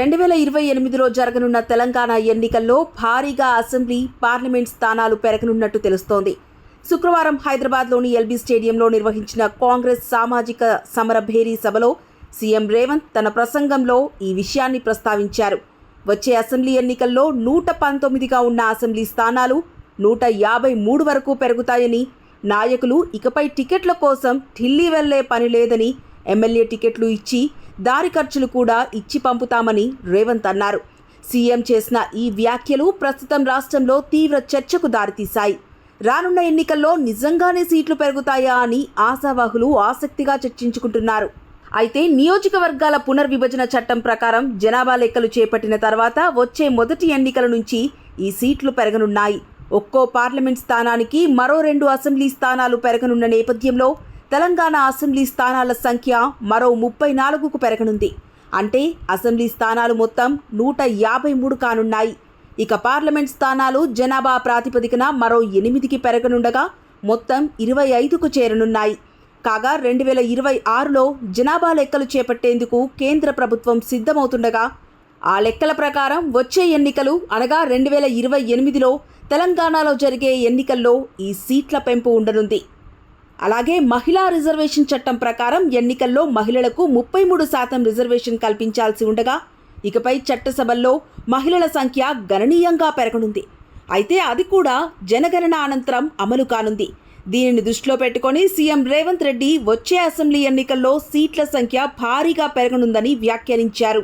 రెండు వేల ఇరవై ఎనిమిదిలో జరగనున్న తెలంగాణ ఎన్నికల్లో భారీగా అసెంబ్లీ పార్లమెంట్ స్థానాలు పెరగనున్నట్టు తెలుస్తోంది. శుక్రవారం హైదరాబాద్లోని ఎల్బీ స్టేడియంలో నిర్వహించిన కాంగ్రెస్ సామాజిక సమర భేరీ సభలో సీఎం రేవంత్ తన ప్రసంగంలో ఈ విషయాన్ని ప్రస్తావించారు. వచ్చే అసెంబ్లీ ఎన్నికల్లో నూట పంతొమ్మిదిగా ఉన్న అసెంబ్లీ స్థానాలు నూట యాభై మూడు వరకు పెరుగుతాయని నాయకులు ఇకపై టికెట్ల కోసం ఢిల్లీ వెళ్ళే పని లేదని ఎమ్మెల్యే టికెట్లు ఇచ్చి దారి ఖర్చులు కూడా ఇచ్చి పంపుతామని రేవంత్ అన్నారు. సీఎం చేసిన ఈ వ్యాఖ్యలు ప్రస్తుతం రాష్ట్రంలో తీవ్ర చర్చకు దారితీశాయి. రానున్న ఎన్నికల్లో నిజంగానే సీట్లు పెరుగుతాయా అని ఆశావాహులు ఆసక్తిగా చర్చించుకుంటున్నారు. అయితే నియోజకవర్గాల పునర్విభజన చట్టం ప్రకారం జనాభా లెక్కలు చేపట్టిన తర్వాత వచ్చే మొదటి ఎన్నికల నుంచి ఈ సీట్లు పెరగనున్నాయి. ఒక్కో పార్లమెంట్ స్థానానికి మరో రెండు అసెంబ్లీ స్థానాలు పెరగనున్న నేపథ్యంలో తెలంగాణ అసెంబ్లీ స్థానాల సంఖ్య మరో ముప్పై నాలుగుకు పెరగనుంది. అంటే అసెంబ్లీ స్థానాలు మొత్తం నూట యాభై మూడు కానున్నాయి. ఇక పార్లమెంట్ స్థానాలు జనాభా ప్రాతిపదికన మరో ఎనిమిదికి పెరగనుండగా మొత్తం ఇరవై ఐదుకు చేరనున్నాయి. కాగా రెండు వేల ఇరవై ఆరులో జనాభా లెక్కలు చేపట్టేందుకు కేంద్ర ప్రభుత్వం సిద్ధమవుతుండగా ఆ లెక్కల ప్రకారం వచ్చే ఎన్నికలు అనగా రెండు వేల ఇరవై ఎనిమిదిలో తెలంగాణలో జరిగే ఎన్నికల్లో ఈ సీట్ల పెంపు ఉండనుంది. అలాగే మహిళా రిజర్వేషన్ చట్టం ప్రకారం ఎన్నికల్లో మహిళలకు ముప్పై మూడు శాతం రిజర్వేషన్ కల్పించాల్సి ఉండగా ఇకపై చట్టసభల్లో మహిళల సంఖ్య గణనీయంగా పెరగనుంది. అయితే అది కూడా జనగణన అనంతరం అమలు కానుంది. దీనిని దృష్టిలో పెట్టుకొని సీఎం రేవంత్ రెడ్డి వచ్చే అసెంబ్లీ ఎన్నికల్లో సీట్ల సంఖ్య భారీగా పెరగనుందని వ్యాఖ్యానించారు.